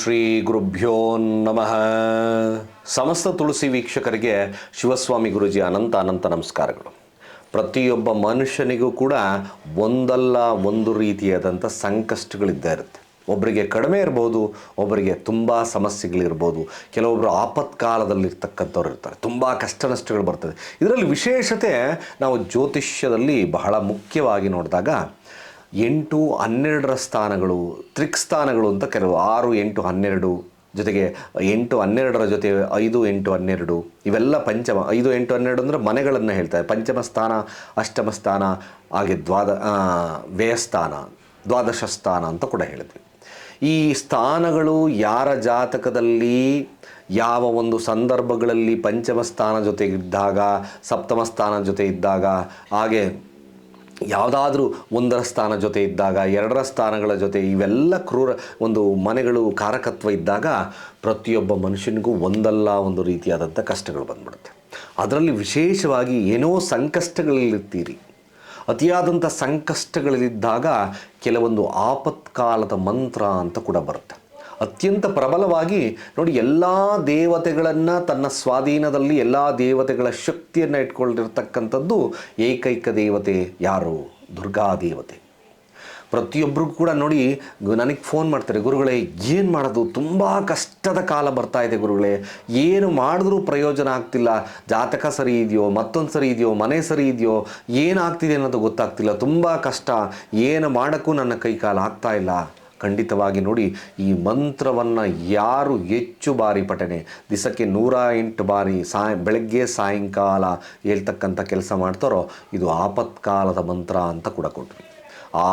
ಶ್ರೀ ಗುರುಭ್ಯೋ ನಮಃ. ಸಮಸ್ತ ತುಳಸಿ ವೀಕ್ಷಕರಿಗೆ ಶಿವಸ್ವಾಮಿ ಗುರುಜಿ ಅನಂತ ಅನಂತ ನಮಸ್ಕಾರಗಳು. ಪ್ರತಿಯೊಬ್ಬ ಮನುಷ್ಯನಿಗೂ ಕೂಡ ಒಂದಲ್ಲ ಒಂದು ರೀತಿಯಾದಂಥ ಸಂಕಷ್ಟಗಳಿದ್ದೇ ಇರುತ್ತೆ. ಒಬ್ಬರಿಗೆ ಕಡಿಮೆ ಇರ್ಬೋದು ಒಬ್ಬರಿಗೆ ತುಂಬ ಸಮಸ್ಯೆಗಳಿರ್ಬೋದು ಕೆಲವೊಬ್ಬರು ಆಪತ್ಕಾಲದಲ್ಲಿರ್ತಕ್ಕಂಥವ್ರು ಇರ್ತಾರೆ, ತುಂಬ ಕಷ್ಟ ನಷ್ಟಗಳು ಬರ್ತದೆ. ಇದರಲ್ಲಿ ವಿಶೇಷತೆ ನಾವು ಜ್ಯೋತಿಷ್ಯದಲ್ಲಿ ಬಹಳ ಮುಖ್ಯವಾಗಿ ನೋಡಿದಾಗ ಎಂಟು ಹನ್ನೆರಡರ ಸ್ಥಾನಗಳು, ತ್ರಿಕ್ ಸ್ಥಾನಗಳು ಅಂತ ಕೆಲವು ಆರು, ಎಂಟು, ಹನ್ನೆರಡು ಜೊತೆಗೆ ಎಂಟು ಹನ್ನೆರಡರ ಜೊತೆ ಐದು, ಎಂಟು, ಹನ್ನೆರಡು. ಇವೆಲ್ಲ ಪಂಚಮ, ಐದು, ಎಂಟು, ಹನ್ನೆರಡು ಅಂದರೆ ಮನೆಗಳನ್ನು ಹೇಳ್ತಾರೆ. ಪಂಚಮ ಸ್ಥಾನ, ಅಷ್ಟಮ ಸ್ಥಾನ, ಹಾಗೆ ದ್ವಾದ ವ್ಯಯಸ್ಥಾನ ದ್ವಾದಶ ಸ್ಥಾನ ಅಂತ ಕೂಡ ಹೇಳಿದ್ವಿ. ಈ ಸ್ಥಾನಗಳು ಯಾರ ಜಾತಕದಲ್ಲಿ, ಯಾವ ಒಂದು ಸಂದರ್ಭಗಳಲ್ಲಿ ಪಂಚಮ ಸ್ಥಾನ ಜೊತೆ ಇದ್ದಾಗ ಸಪ್ತಮ ಸ್ಥಾನ ಜೊತೆ ಇದ್ದಾಗ, ಹಾಗೆ ಯಾವುದಾದ್ರೂ ಒಂದರ ಸ್ಥಾನ ಜೊತೆ ಇದ್ದಾಗ, ಎರಡರ ಸ್ಥಾನಗಳ ಜೊತೆ ಇವೆಲ್ಲ ಕ್ರೂರ ಒಂದು ಮನೆಗಳು ಕಾರಕತ್ವ ಇದ್ದಾಗ ಪ್ರತಿಯೊಬ್ಬ ಮನುಷ್ಯನಿಗೂ ಒಂದಲ್ಲ ಒಂದು ರೀತಿಯಾದಂಥ ಕಷ್ಟಗಳು ಬಂದ್ಬಿಡುತ್ತೆ. ಅದರಲ್ಲಿ ವಿಶೇಷವಾಗಿ ಏನೋ ಸಂಕಷ್ಟಗಳಲ್ಲಿರ್ತೀರಿ. ಅತಿಯಾದಂಥ ಸಂಕಷ್ಟಗಳಲ್ಲಿದ್ದಾಗ ಕೆಲವೊಂದು ಆಪತ್ಕಾಲದ ಮಂತ್ರ ಅಂತ ಕೂಡ ಬರುತ್ತೆ. ಅತ್ಯಂತ ಪ್ರಬಲವಾಗಿ ನೋಡಿ ಎಲ್ಲ ದೇವತೆಗಳನ್ನು ತನ್ನ ಸ್ವಾಧೀನದಲ್ಲಿ ಎಲ್ಲ ದೇವತೆಗಳ ಶಕ್ತಿಯನ್ನು ಇಟ್ಕೊಂಡಿರ್ತಕ್ಕಂಥದ್ದು ಏಕೈಕ ದೇವತೆ ಯಾರು? ದುರ್ಗಾ ದೇವತೆ. ಪ್ರತಿಯೊಬ್ಬರಿಗೂ ಕೂಡ ನೋಡಿ ನನಗೆ ಫೋನ್ ಮಾಡ್ತಾರೆ, ಗುರುಗಳೇ, ಏನು ಮಾಡೋದು? ತುಂಬ ಕಷ್ಟದ ಕಾಲ ಬರ್ತಾ ಇದೆ ಗುರುಗಳೇ. ಏನು ಮಾಡಿದ್ರೂ ಪ್ರಯೋಜನ ಆಗ್ತಿಲ್ಲ. ಜಾತಕ ಸರಿ ಇದೆಯೋ, ಮತ್ತೊಂದು ಸರಿ ಇದೆಯೋ, ಮನೆ ಸರಿ ಇದೆಯೋ ಏನಾಗ್ತಿದೆ ಅನ್ನೋದು ಗೊತ್ತಾಗ್ತಿಲ್ಲ. ತುಂಬ ಕಷ್ಟ. ಏನು ಮಾಡೋಕ್ಕೂ ನನ್ನ ಕೈ ಕಾಲು ಆಗ್ತಾ ಇಲ್ಲ. ಖಂಡಿತವಾಗಿ ನೋಡಿ, ಈ ಮಂತ್ರವನ್ನು ಯಾರು ಹೆಚ್ಚು ಬಾರಿ ಪಠನೆ? ದಿಸಕ್ಕೆ ನೂರ ಎಂಟು ಬಾರಿ ಸಾಯ ಬೆಳಗ್ಗೆ ಸಾಯಂಕಾಲ ಹೇಳ್ತಕ್ಕಂಥ ಕೆಲಸ ಮಾಡ್ತಾರೋ, ಇದು ಆಪತ್ಕಾಲದ ಮಂತ್ರ ಅಂತ ಕೂಡ ಕೊಟ್ವಿ ಆ,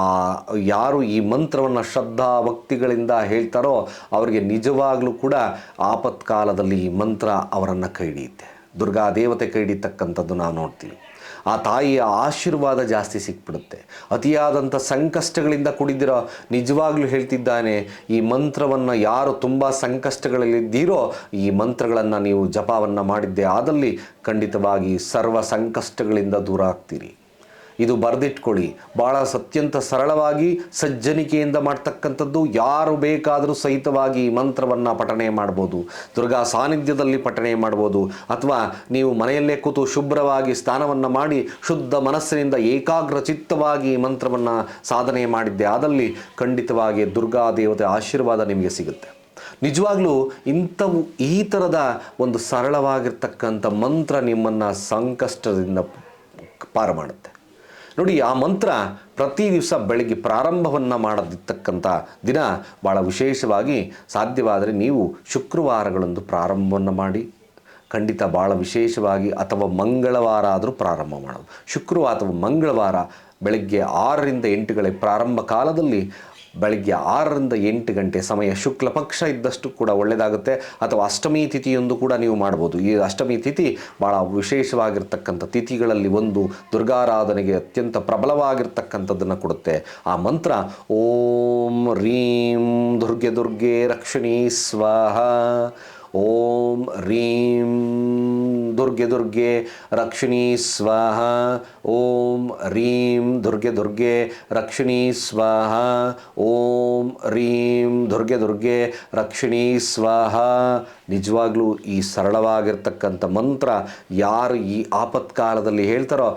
ಯಾರು ಈ ಮಂತ್ರವನ್ನು ಶ್ರದ್ಧಾ ಭಕ್ತಿಗಳಿಂದ ಹೇಳ್ತಾರೋ, ಅವರಿಗೆ ನಿಜವಾಗಲೂ ಕೂಡ ಆಪತ್ಕಾಲದಲ್ಲಿ ಈ ಮಂತ್ರ ಅವರನ್ನು ಕೈ ಹಿಡಿಯುತ್ತೆ. ದುರ್ಗಾ ದೇವತೆ ಕೈ ಹಿಡಿತಕ್ಕಂಥದ್ದು ನಾವು ನೋಡ್ತೀವಿ ಆ ತಾಯಿಯ ಆಶೀರ್ವಾದ ಜಾಸ್ತಿ ಸಿಕ್ಬಿಡುತ್ತೆ. ಅತಿಯಾದಂಥ ಸಂಕಷ್ಟಗಳಿಂದ ಕುಡಿದಿರೋ ನಿಜವಾಗ್ಲೂ ಹೇಳ್ತಿದ್ದಾನೆ, ಈ ಮಂತ್ರವನ್ನು ಯಾರು ತುಂಬ ಸಂಕಷ್ಟಗಳಲ್ಲಿದ್ದೀರೋ ಈ ಮಂತ್ರಗಳನ್ನು ನೀವು ಜಪವನ್ನು ಮಾಡಿದ್ದೆ ಆದಲ್ಲಿ ಖಂಡಿತವಾಗಿ ಸರ್ವ ಸಂಕಷ್ಟಗಳಿಂದ ದೂರ ಆಗ್ತೀರಿ. ಇದು ಬರೆದಿಟ್ಕೊಳ್ಳಿ. ಭಾಳ ಅತ್ಯಂತ ಸರಳವಾಗಿ ಸಜ್ಜನಿಕೆಯಿಂದ ಮಾಡ್ತಕ್ಕಂಥದ್ದು ಯಾರು ಬೇಕಾದರೂ ಸಹಿತವಾಗಿ ಈ ಮಂತ್ರವನ್ನು ಪಠಣೆ ಮಾಡ್ಬೋದು. ದುರ್ಗಾ ಸಾನ್ನಿಧ್ಯದಲ್ಲಿ ಪಠಣೆ ಮಾಡ್ಬೋದು. ಅಥವಾ ನೀವು ಮನೆಯಲ್ಲೇ ಕೂತು ಶುಭ್ರವಾಗಿ ಸ್ನಾನವನ್ನು ಮಾಡಿ ಶುದ್ಧ ಮನಸ್ಸಿನಿಂದ ಏಕಾಗ್ರ ಚಿತ್ತವಾಗಿ ಈ ಮಂತ್ರವನ್ನು ಸಾಧನೆ ಮಾಡಿದ್ದೆ. ಆದಲ್ಲಿ ಖಂಡಿತವಾಗಿ ದುರ್ಗಾ ದೇವತೆ ಆಶೀರ್ವಾದ ನಿಮಗೆ ಸಿಗುತ್ತೆ. ನಿಜವಾಗ್ಲೂ ಇಂಥವು ಈ ಥರದ ಒಂದು ಸರಳವಾಗಿರ್ತಕ್ಕಂಥ ಮಂತ್ರ ನಿಮ್ಮನ್ನು ಸಂಕಷ್ಟದಿಂದ ಪಾರು ಮಾಡುತ್ತೆ. ನೋಡಿ, ಆ ಮಂತ್ರ ಪ್ರತಿ ದಿವಸ ಬೆಳಗ್ಗೆ ಪ್ರಾರಂಭವನ್ನು ಮಾಡದಿರ್ತಕ್ಕಂಥ ದಿನ ಭಾಳ ವಿಶೇಷವಾಗಿ ಸಾಧ್ಯವಾದರೆ ನೀವು ಶುಕ್ರವಾರಗಳಂದು ಪ್ರಾರಂಭವನ್ನು ಮಾಡಿ. ಖಂಡಿತ ಭಾಳ ವಿಶೇಷವಾಗಿ ಅಥವಾ ಮಂಗಳವಾರ ಆದರೂ ಪ್ರಾರಂಭ ಮಾಡೋದು. ಶುಕ್ರವಾರ ಅಥವಾ ಮಂಗಳವಾರ ಬೆಳಗ್ಗೆ ಆರರಿಂದ ಎಂಟುಗಳ ಪ್ರಾರಂಭ ಕಾಲದಲ್ಲಿ ಬೆಳಗ್ಗೆ ಆರರಿಂದ ಎಂಟು ಗಂಟೆ ಸಮಯ ಶುಕ್ಲ ಪಕ್ಷ ಇದ್ದಷ್ಟು ಕೂಡ ಒಳ್ಳೆಯದಾಗುತ್ತೆ. ಅಥವಾ ಅಷ್ಟಮಿ ತಿಥಿಯೊಂದು ಕೂಡ ನೀವು ಮಾಡ್ಬೋದು. ಈ ಅಷ್ಟಮಿ ತಿಥಿ ಭಾಳ ವಿಶೇಷವಾಗಿರ್ತಕ್ಕಂಥ ತಿಥಿಗಳಲ್ಲಿ ಒಂದು ದುರ್ಗಾರಾಧನೆಗೆ ಅತ್ಯಂತ ಪ್ರಬಲವಾಗಿರ್ತಕ್ಕಂಥದ್ದನ್ನು ಕೊಡುತ್ತೆ. ಆ ಮಂತ್ರ, ಓಂ ರೀಂ ದುರ್ಗೆ ದುರ್ಗೆ ರಕ್ಷಣೀ ಸ್ವಾಹ, ಓಂ ರೀಂ ದುರ್ಗೆ ದುರ್ಗೆ ರಕ್ಷಿಣಿ ಸ್ವಾಹ, ಓಂ ರೀಂ ದುರ್ಗೆ ದುರ್ಗೆ ರಕ್ಷಿಣಿ ಸ್ವಾಹ, ಓಂ ರೀಂ ದುರ್ಗೆ ದುರ್ಗೆ ರಕ್ಷಿಣಿ ಸ್ವಾಹ. ನಿಜವಾಗ್ಲೂ ಈ ಸರಳವಾಗಿರ್ತಕ್ಕಂಥ ಮಂತ್ರ ಯಾರು ಈ ಆಪತ್ಕಾಲದಲ್ಲಿ ಹೇಳ್ತಾರೋ,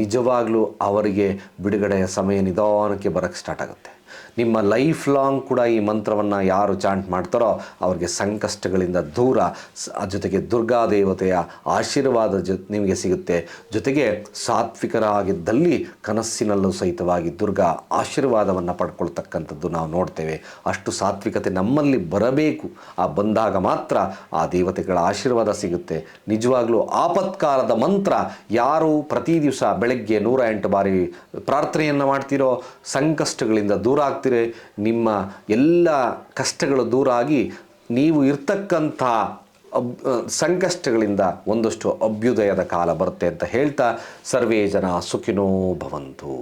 ನಿಜವಾಗ್ಲೂ ಅವರಿಗೆ ಬಿಡುಗಡೆಯ ಸಮಯ ನಿಧಾನಕ್ಕೆ ಬರೋಕ್ಕೆ ಸ್ಟಾರ್ಟ್ ಆಗುತ್ತೆ. ನಿಮ್ಮ ಲೈಫ್ ಲಾಂಗ್ ಕೂಡ ಈ ಮಂತ್ರವನ್ನು ಯಾರು ಚಾಂಟ್ ಮಾಡ್ತಾರೋ ಅವರಿಗೆ ಸಂಕಷ್ಟಗಳಿಂದ ದೂರ. ಜೊತೆಗೆ ದುರ್ಗಾ ದೇವತೆಯ ಆಶೀರ್ವಾದ ಜೊ, ನಿಮಗೆ ಸಿಗುತ್ತೆ. ಜೊತೆಗೆ ಸಾತ್ವಿಕರಾಗಿದ್ದಲ್ಲಿ ಕನಸಿನಲ್ಲೂ ಸಹಿತವಾಗಿ ದುರ್ಗಾ ಆಶೀರ್ವಾದವನ್ನು ಪಡ್ಕೊಳ್ತಕ್ಕಂಥದ್ದು ನಾವು ನೋಡ್ತೇವೆ. ಅಷ್ಟು ಸಾತ್ವಿಕತೆ ನಮ್ಮಲ್ಲಿ ಬರಬೇಕು. ಆ ಬಂದಾಗ ಮಾತ್ರ ಆ ದೇವತೆಗಳ ಆಶೀರ್ವಾದ ಸಿಗುತ್ತೆ. ನಿಜವಾಗ್ಲೂ ಆಪತ್ಕಾಲದ ಮಂತ್ರ, ಯಾರು ಪ್ರತಿ ದಿವಸ ಬೆಳಗ್ಗೆ ನೂರ ಎಂಟು ಬಾರಿ ಪ್ರಾರ್ಥನೆಯನ್ನು ಮಾಡ್ತೀರೋ, ಸಂಕಷ್ಟಗಳಿಂದ ದೂರ ಆಗ್ತೀರಿ ನಿಮ್ಮ ಎಲ್ಲ ಕಷ್ಟಗಳು ದೂರ ಆಗಿ ನೀವು ಇರ್ತಕ್ಕಂಥ ಅಬ್ ಸಂಕಷ್ಟಗಳಿಂದ ಒಂದಷ್ಟು ಅಭ್ಯುದಯದ ಕಾಲ ಬರುತ್ತೆ ಅಂತ ಹೇಳ್ತಾ, ಸರ್ವೇ ಜನ ಸುಖಿನೋ ಭವಂತು.